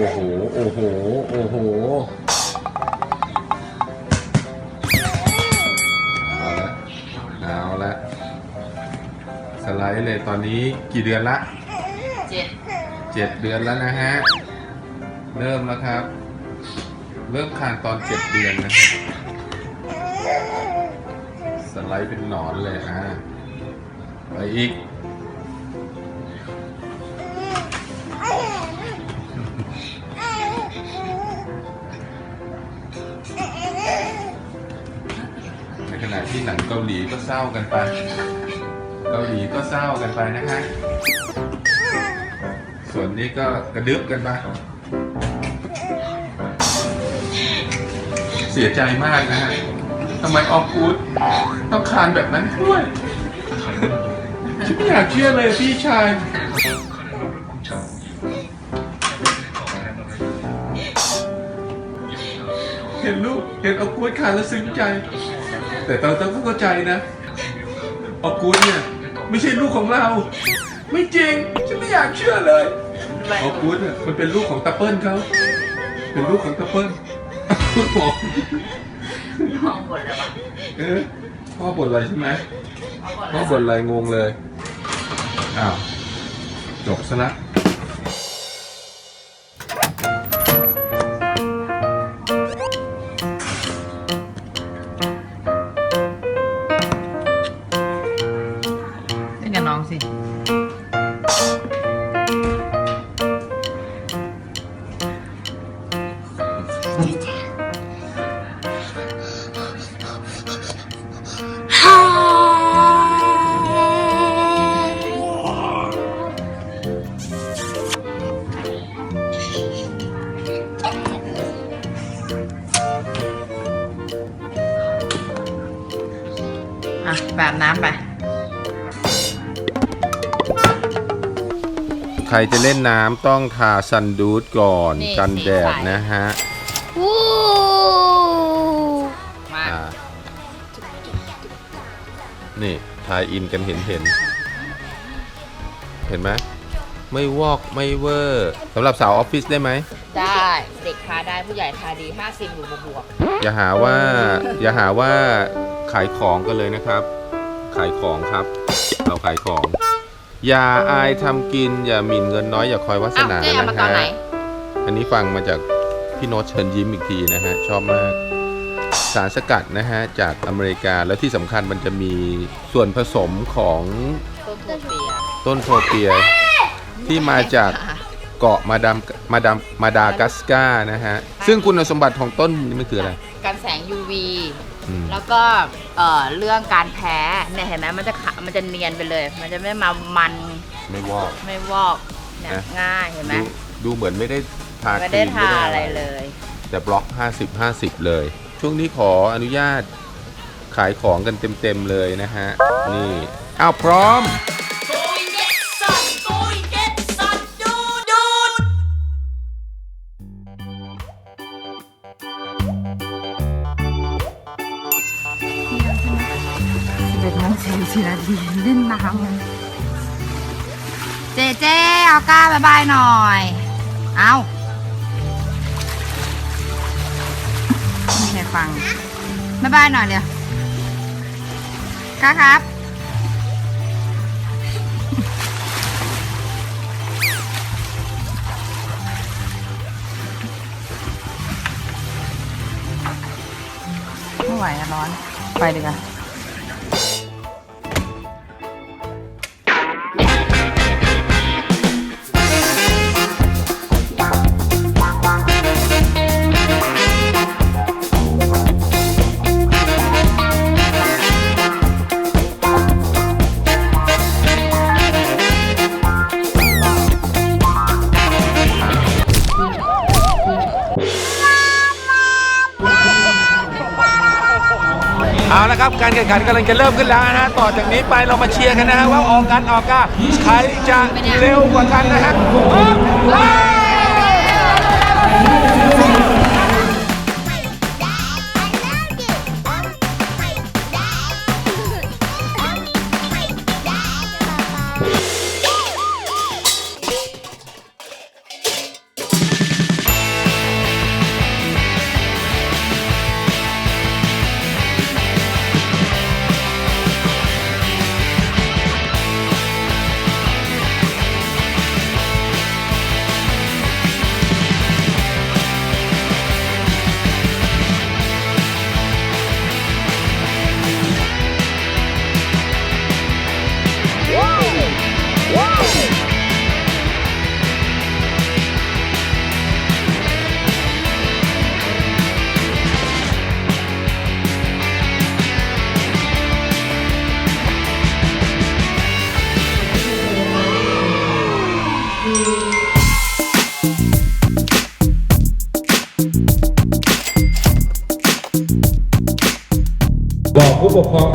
อ้โห โอ้โห โอ้โหเอาละเอาละสไลด์เลยตอนนี้กี่เดือนละเจ็ดเจ็ดเดือนแล้วนะฮะ เริ่มแล้วครับ เริ่มคลานตอนเจ็ดเดือนนะครับสไลด์เป็นหนอนเลยอะไปอีก ที่หนังเกาหลีก็เศร้ากันไป เกาหลีก็เศร้ากันไปนะคะส่วนนี้ก็กระดึบกันไป เสียใจมากนะฮะทำไมออกกูดต้องคานแบบนั้นด้วยฉันไม่อยากเชื่อเลยพี่ชายเห็นลูก เห็นออกกูดคานแล้วซึ้งใจ แต่เราต้องเข้าใจนะออกกูดเนี่ยไม่ใช่ลูกของเรา ไม่จริงฉันไม่อยากเชื่อเลยออกกูดเนี่ยมันเป็นลูกของตาเปิ้ลเขาเป็นลูกของตาเปิ้ลคุณหมอห้องบนเลยวะเออพ่อบ่นอะไรใช่ไหมห้องบนพ่อบ่นอะไรงงเลยอ้าวจบซะละ แบบน้ำไป ใครจะเล่นน้ำต้องทาซันดูดก่อนนี่กันแดดสีใส นะฮะวู้มาอ่านี่ทายอินกันเห็นเห็นเห็นไหมไม่วอกไม่เวอร์สำหรับสาวออฟฟิศได้ไหม ได้เด็กทาได้ผู้ใหญ่ทาดี50อยู่บวกอย่าหาว่า อย่าหาว่าขายของกันเลยนะครับ ขายของครับ เราขายของ อย่าอายทำกิน อย่าหมิ่นเงินน้อยอย่าคอยวาๆสอ้าวนาเจ๊เอามานะตอนฮะไหน อันนี้ฟังมาจากพี่โน้ตเชิญยิ้มอีกทีนะฮะ ชอบมาก สารสกัดนะฮะ จากอเมริกาแล้วที่สำคัญมันจะมีส่วนผสมของต้นทุเรียนต้นโทเปียที่มาจาก เกาะมาดามมาดามมาดากัสการ์นะฮะ ซึ่งคุณสมบัติของต้นนี้มันคืออะไร กันแสง UV อืม แล้วก็เอ่อเรื่องการแพ้เนี่ยเห็นไหมมันจะขะมันจะเนียนไปเลย มันจะไม่มามันไม่วอก ไม่วอกเนี่ยนะ ง่ายเห็นไหมดูดูเหมือนไม่ได้ทาไม่คได้รีมทาอะไรเลย แต่บล็อก 50 50 เลย ช่วงนี้ขออนุญาตขายของกันเต็ม ๆ เลยนะฮะ นี่ อ้าว พร้อม สิบเอ็ดโมงสี่สิบนาทีเล่นน้ำเจเจเอาก้าบายบายหน่อย เอาไม่ใครฟังบายบายหน่อยเดี๋ยวก้าครับไม่ไหวอะร้อน ไปดีกว่า เอาละครับการแข่งขันกำลังจะเริ่มขึ้นแล้วนะฮะต่อจากนี้ไปเรามาเชียร์กันนะฮะว่าออกกันออกก้าใครจะเร็วกว่ากันนะฮะ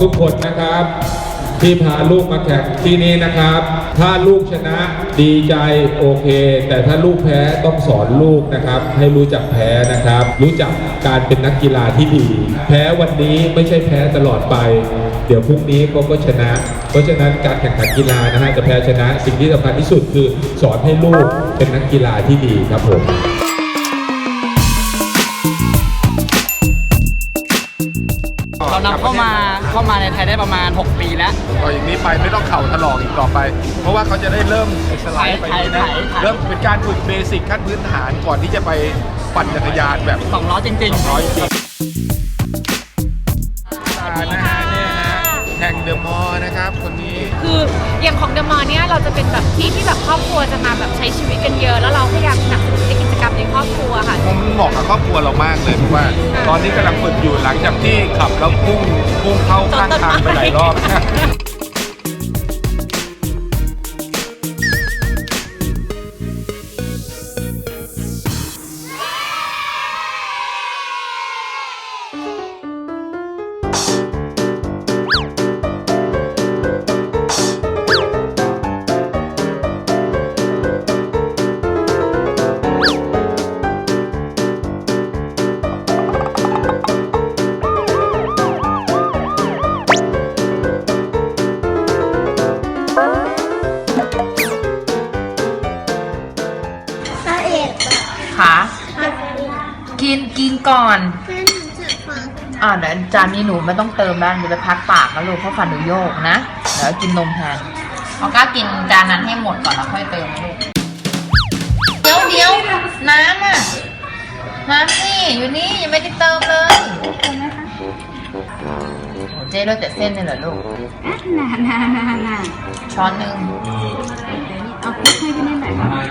ทุกคนนะครับ ที่พาลูกมาแข่งที่นี้นะครับ ถ้าลูกชนะดีใจโอเค แต่ถ้าลูกแพ้ต้องสอนลูกนะครับ ให้รู้จักแพ้นะครับ รู้จักการเป็นนักกีฬาที่ดี แพ้วันนี้ไม่ใช่แพ้ตลอดไป เดี๋ยวพรุ่งนี้เขาก็ชนะ เพราะฉะนั้นการแข่งขันกีฬานะฮะจะแพ้ชนะสิ่งที่สำคัญที่สุดคือสอนให้ลูกเป็นนักกีฬาที่ดีครับผมเรานำเข้ามา เข้ามาในไทยได้ประมาณ 6 ปีแล้ว ต่ออย่างนี้ไปไม่ต้องเข่าถลอกอีกต่อไป เพราะว่าเขาจะได้เริ่มสไลด์ไปไถไถนะไถ เริ่มเป็นการฝึกเบสิกขั้นพื้นฐานก่อนที่จะไปปั่นจักรยานแบบ2ล้อจริง ร้อยจริงนะฮะเนี่ยฮะแข่งเดอะมอลล์นะครับคนนี้ คืออย่างของเดอะมอลล์เนี่ยเราจะเป็นแบบที่ที่แบบครอบครัวจะมาแบบใช้ชีวิตกันเยอะ แล้วเราพยายามสนับสนุนในกิจกรรม ในครอบครัวค่ะ ผมเหมาะกับครอบครัวเรามากเลยเพราะว่า ตอนนี้กำลังฝึกอยู่หลังจากที่ขับแล้วพุ่งพุ่งเข้าข้างทางไปหลายรอบานนี้หนูไม่ต้องเติมแล้วหนูไปพักปากแล้วลูกเพราะฟันหนูโยกนะเดี๋ยวกินนมแทนเอาก้ากินจานนั้นให้หมดก่อนแล้วค่อยเติมนะลูกเดี๋ยวเดี๋ยวน้ำอะน้ำนี่อยู่นี่ยังไม่ได้เติมเลยโอ้เจ๊เลือกแต่เส้นเลยเหรอลูกน่าน่าน่าน่าช้อนหนึ่งเอาคุกให้พี่นี่หน่อ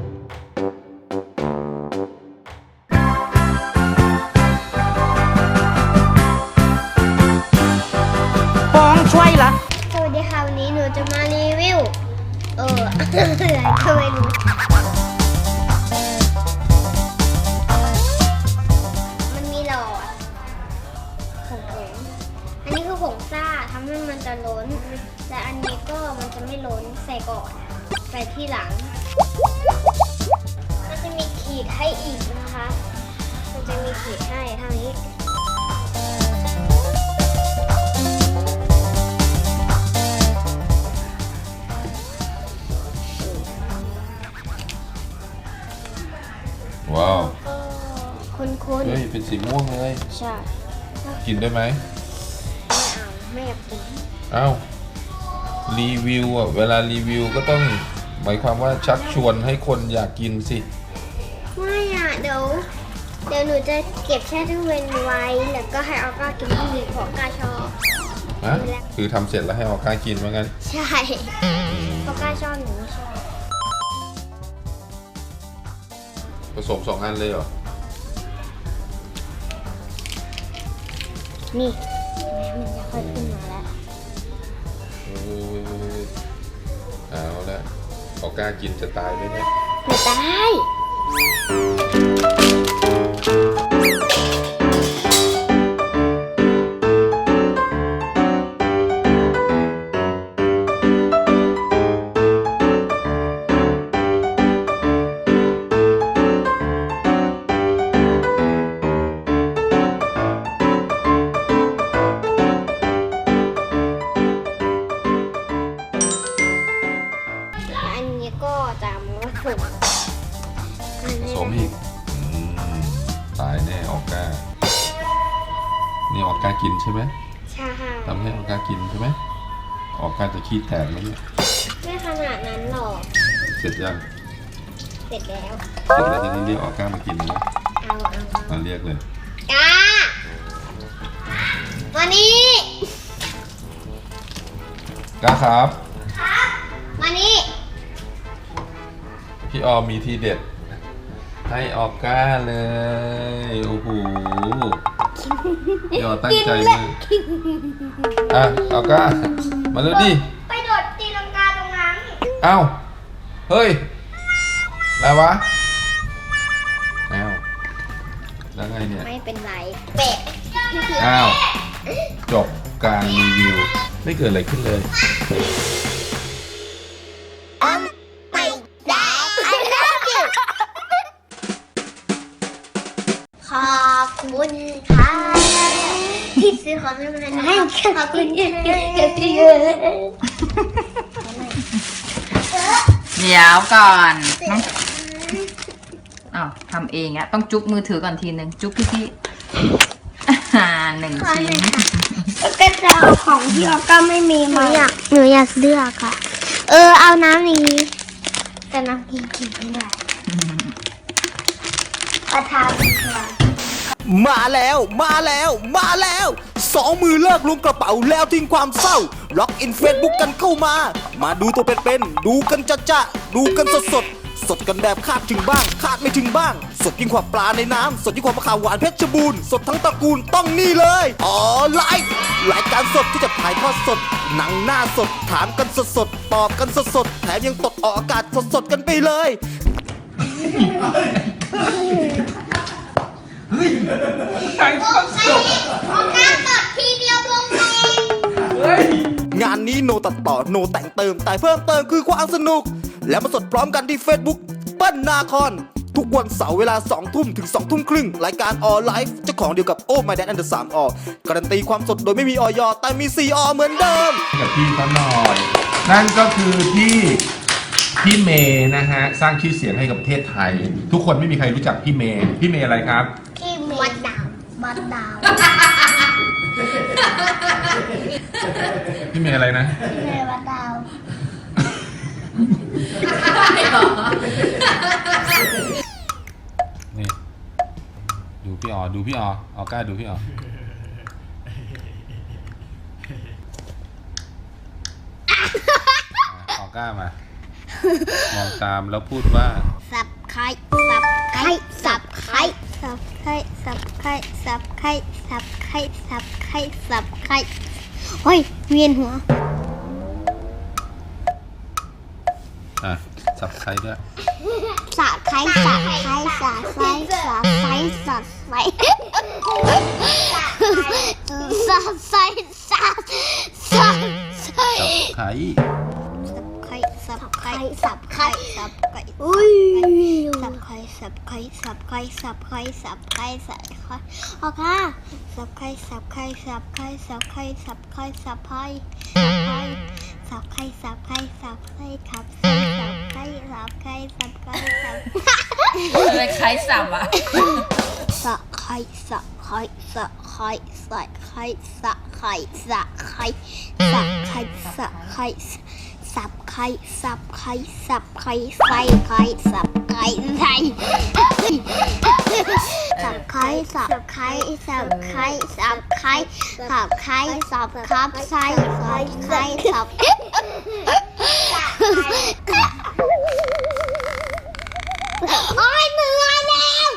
ย นูจะมารีวิว เอออะไรก็ไม่รู้มันมีหลอดผงผงอันนี้คือผงซ่าทำให้มันจะล้น และอันนี้ก็มันจะไม่ล้นใส่ก่อน ใส่ที่หลังมันจะมีขีดให้อีกนะคะ มันจะมีขีดให้เท่านี้ สีม่วงเลย ใช่กินได้ไหมไม่เอาไม่อยากกินเอ้ารีวิวอะเวลารีวิวก็ต้องหมายความว่าชักชวนให้คนอยากกินสิ ไม่อะเดี๋ยวเดี๋ยวหนูจะเก็บแช่ตู้เย็นไว้ แล้วก็ให้ออก้ากินที่มีเพราะก้าชอบฮะคือทำเสร็จแล้วให้ออกกล้ากินว่างั้น ใช่เพราะก้าชอบหนูไม่ชอบผสมสองอันเลยเหรอ นี่แม่มันจะค่อยขึ้นมาแล้วเออเอาละออกกล้ากินจะตายไหมเนี่ยไม่ตาย ขี้แตกแล้วเนี่ยไม่ขนาดนั้นหรอก เสร็จยังเสร็จแล้ว เสร็จแล้วจะได้เรียกออกกล้ามากินนะเอาเอาเอามาเรียกเลย กามานี่กล้าครับ มานี่พี่ออมมีทีเด็ด ให้ออกก้าเลย โอ้โหพี่ออตั้งใจมากอะออกก้า มาเลยดิไปโดดตีลังกาตรงนั้น เอ้า เฮ้ย อะไรวะเอ้าแล้วไงเนี่ย ไม่เป็นไรเป็ดอ้าว จบการรีวิว ไม่เกิดอะไรขึ้นเลยไม่ได้ I love you ขอบคุณค่ะที่ซื้อของให้มันให้ขอบคุณค่ะ เดี๋ยวก่อนน้องอ้าวทำเองอะต้องจุ๊บมือถือก่อนทีหนึ่งจุ๊บพี่พี่อ่าหนึ่งชิ้นก็จะเอาของที่ออก็ไม่มีมาหนูอยากหนูอยากเลือกอะเออเอาน้ำนี้ แต่น้ำกินกินไม่ได้ประทานดีกว่า มาแล้วมาแล้วมาแล้ว สองมือเลิกลุงกระเป๋าแล้วทิ้งความเศร้าล็อกอินเฟซบุ๊กกันเข้ามา มาดูตัวเป็นๆดูกันจะจะดูกันสดสดสดกันแบบคาดถึงบ้าง คาดไม่ถึงบ้าง สดยิ่งกว่าปลาในน้ำสดยิ่งกว่ามะขามหวานเพชรบูรณ์สดทั้งตระกูลต้องนี่เลยอ๋อไลฟ์รายการสดที่จะถ่ายทอดสด หนังหน้าสดถามกันสดสดตอบกันสดสดแถมยังตดออกอากาศสดสดกันไปเลย ของน้ำตดทีเดียววงเองงานนี้โนตัดต่อโนแต่งเติม แต่เพิ่มเติมคือความสนุก แล้วมาสดพร้อมกันที่ Facebook เปิ้ลนาคอน ทุกวันเสาร์เวลา 2 ทุ่มถึง 2 ทุ่มครึ่ง รายการออไลฟ์เจ้าของเดียวกับโอ้ My Dad and the 3ออการันตีความสดโดยไม่มีออยแต่มี4ออเหมือนเดิม กับพี่เขาหน่อย นั่นก็คือพี่พี่เมย์นะฮะ สร้างชื่อเสียงให้กับประเทศไทย ทุกคนไม่มีใครรู้จักพี่เมย์พี่เมย์อะไรครับ วัดดาววัดดาวพี่เมย์อะไรนะแม่วัดดาวนี่ดูพี่ออดูพี่ออออกล้าดูพี่ออออกล้ามามองตามแล้วพูดว่า สับไข่สับไข่สับไข่สับไข่ สับไข่สับไข่สับไข่สับไข่สับไข่เฮ้ยเวียนหัว อะ สับใครด้วยสะไข่สะไข่สะไข่สะไข่สะไข่สะไข่สะสะไข่สับใครไข่ สับไข่สับไข่สับไข่อุ้ยสับไข่สับไข่สับไข่สับไข่สับไข่สับไข่โอเคสับไข่สับไข่สับไข่สับไข่สับไข่สับไข่สับไข่สับไข่สับไข่สับไข่สับไข่สับไข่สับไข่สับไข่สับอะไรคล้ายสับอะสับไไข่สับไข่สับไข่ใส่ไข่สับไข่สับไข่สับไข่สับไข่ สับไข่สับไข่สับไข่ไส่ไข่สับไข่ไส้สับไข่สับไข่สับไข่สับไข่สับไข่สับครับไส่สับไข่สับโอ้ยเหนื่อยแล้ว